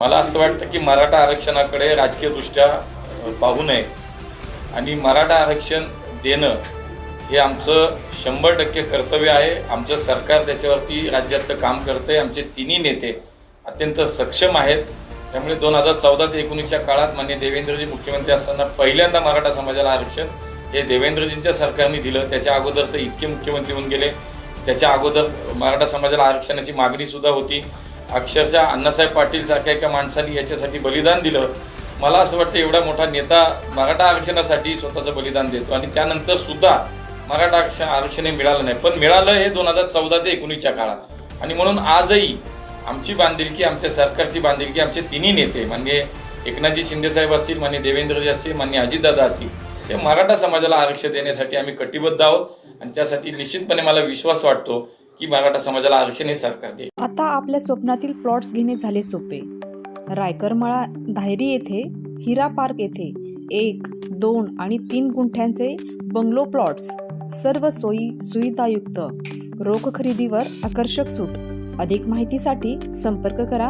मला असं वाटतं की मराठा आरक्षणाकडे राजकीयदृष्ट्या पाहू नये. आणि मराठा आरक्षण देणं हे आमचं शंभर टक्के कर्तव्य आहे. आमचं सरकार त्याच्यावरती राज्यातलं काम करतंय. आमचे तिन्ही नेते अत्यंत सक्षम आहेत. त्यामुळे दोन हजार चौदा ते एकोणीसच्या काळात मान्य देवेंद्रजी मुख्यमंत्री असताना पहिल्यांदा मराठा समाजाला आरक्षण हे देवेंद्रजींच्या सरकारने दिलं. त्याच्या अगोदर तर इतके मुख्यमंत्री होऊन गेले. त्याच्या अगोदर मराठा समाजाला आरक्षणाची मागणीसुद्धा होती. अक्षरशः अण्णासाहेब पाटील सारख्या एका माणसाने याच्यासाठी बलिदान दिलं. मला असं वाटतं एवढा मोठा नेता मराठा आरक्षणासाठी स्वतःचं बलिदान देतो. आणि त्यानंतर सुद्धा मराठा आरक्षण आरक्षण हे मिळालं नाही. पण मिळालं हे दोन हजार चौदा ते एकोणीसच्या काळात. आणि म्हणून आजही आमची बांधिलकी आमच्या सरकारची बांधिलकी आमचे तिन्ही नेते म्हणजे एकनाथजी शिंदेसाहेब असतील मान्य देवेंद्रजी असतील मान्य अजितदादा असतील हे मराठा समाजाला आरक्षण देण्यासाठी आम्ही कटिबद्ध आहोत. आणि त्यासाठी निश्चितपणे मला विश्वास वाटतो की मराठा समाजाला आरक्षण हे सरकार दे आता आपल्या स्वप्नातील प्लॉट्स घेणे झाले सोपे. रायकरमाळा धायरी येथे हिरा पार्क येथे एक दोन आणि तीन गुंठ्यांचे बंगलो प्लॉट्स सर्व सोयी सुविधायुक्त. रोख खरेदीवर आकर्षक सूट. अधिक माहितीसाठी संपर्क करा.